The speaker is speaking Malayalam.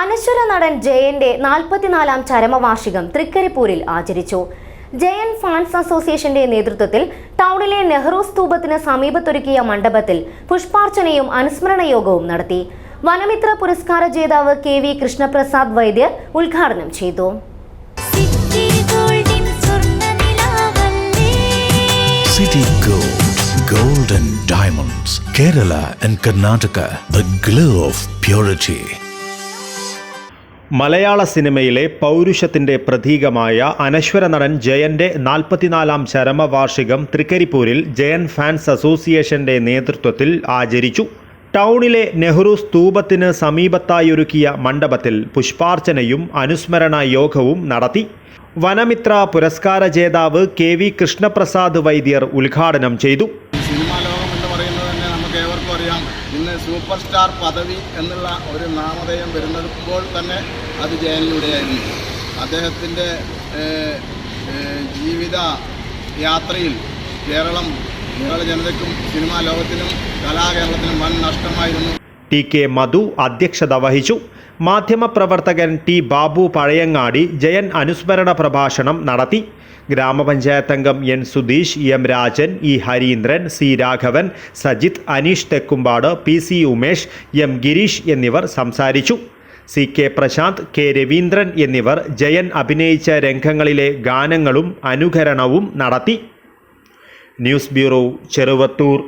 അനശ്വര നടൻ ജയന്റെ നാൽപ്പത്തിനാലാം ചരമവാർഷികം തൃക്കരിപ്പൂരിൽ ആചരിച്ചു. ജയൻ ഫാൻസ് അസോസിയേഷന്റെ നേതൃത്വത്തിൽ ടൗണിലെ നെഹ്റു സ്തൂപത്തിന് സമീപത്തൊരുക്കിയ മണ്ഡപത്തിൽ പുഷ്പാർച്ചനയും അനുസ്മരണ യോഗവും നടത്തി. വനമിത്ര പുരസ്കാര ജേതാവ് കെ വി കൃഷ്ണപ്രസാദ് വൈദ്യർ ഉദ്ഘാടനം ചെയ്തു. City Gold, Gold and Diamonds, Kerala and Karnataka, the glow of purity. മലയാള സിനിമയിലെ പൗരുഷത്തിന്റെ പ്രതീകമായ അനശ്വര നടൻ ജയന്റെ നാൽപ്പത്തിനാലാം ചരമവാർഷികം തൃക്കരിപ്പൂരിൽ ജയൻ ഫാൻസ് അസോസിയേഷന്റെ നേതൃത്വത്തിൽ ആചരിച്ചു. ടൗണിലെ നെഹ്റു സ്തൂപത്തിന് സമീപത്തായൊരുക്കിയ മണ്ഡപത്തിൽ പുഷ്പാർച്ചനയും അനുസ്മരണ യോഗവും നടത്തി. വനമിത്ര പുരസ്കാര ജേതാവ് കെ വി കൃഷ്ണപ്രസാദ് വൈദ്യർ ഉദ്ഘാടനം ചെയ്തു. ഇന്ന് സൂപ്പർ സ്റ്റാർ പദവി എന്നുള്ള ഒരു നാമധേയം വരുന്നപ്പോൾ തന്നെ അത് ജയനിലൂടെയായിരുന്നു. അദ്ദേഹത്തിന്റെ ജീവിത യാത്രയിൽ കേരളം കേരള ജനതയ്ക്കും സിനിമാ ലോകത്തിനും കലാകേരളത്തിനും വൻ നഷ്ടമായിരുന്നു. ടി കെ മധു അധ്യക്ഷത വഹിച്ചു. മാധ്യമപ്രവർത്തകൻ ടി ബാബു പഴയങ്ങാടി ജയൻ അനുസ്മരണ പ്രഭാഷണം നടത്തി. ഗ്രാമപഞ്ചായത്ത് അംഗം N Sudheesh M Rajan E Harindran C Raghavan Sajith Aneesh Thekkumpad P C Umesh M Girish എന്നിവർ സംസാരിച്ചു. C K Prashanth K Raveendran എന്നിവർ ജയൻ അഭിനയിച്ച രംഗങ്ങളിലെ ഗാനങ്ങളും അനുകരണവും നടത്തി. News bureau Cheruvathur.